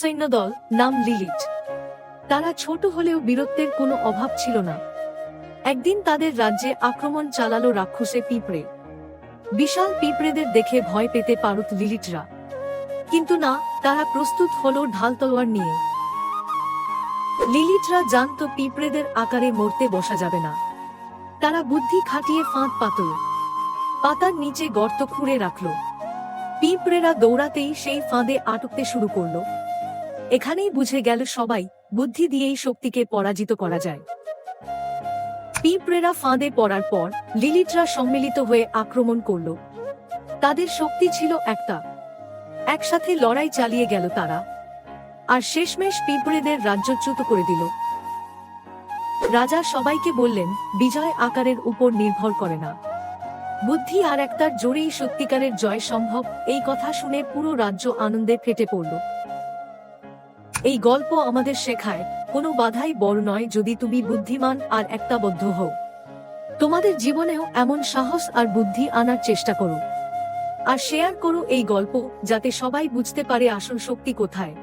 সৈন্যদল নাম লিলিট তারা ছোট হলেও বীরত্বের কোনো অভাব ছিল না। একদিন তাদের রাজ্যে আক্রমণ চালালো রাক্ষসে পিঁপড়ে। বিশাল পিঁপড়েদের দেখে ভয় পেতে পারত লিলিটরা কিন্তু না, তারা প্রস্তুত হলো ঢাল তলোয়ার নিয়ে। লিলিটরা জানত পিঁপড়েদের আকারে মরতে বসা যাবে না। তারা বুদ্ধি খাটিয়ে ফাঁদ পাতল। পাতার নিচে গর্ত খুঁড়ে রাখল। পিঁপড়েরা দৌড়াতেই সেই ফাঁদে আটকতে শুরু করল। এখানেই বুঝে গেল সবাই, বুদ্ধি দিয়েই শক্তিকে পরাজিত করা যায়। পিঁপড়েরা ফাঁদে পড়ার পর, লিলিটরা সম্মিলিত হয়ে আক্রমণ করল। তাদের শক্তি ছিল একটা। একসাথে লড়াই চালিয়ে গেল তারা। আর শেষমেশ পিঁপড়েদের রাজ্যচ্যুত করে দিল। রাজা সবাইকে বললেন, বিজয় আকারের উপর নির্ভর করে না। বুদ্ধি আর একটার জোরেই সত্যিকারের জয় সম্ভব, এই কথা শুনে পুরো রাজ্য আনন্দে ফেটে পড়ল। এই গল্প আমাদের শেখায়, কোনো বাধাই বড় নয় যদি তুমি বুদ্ধিমান আর একতাবদ্ধ হও। তোমাদের জীবনেও এমন সাহস আর বুদ্ধি আনার চেষ্টা করো। আর শেয়ার করো এই গল্প, যাতে সবাই বুঝতে পারে আসল শক্তি কোথায়।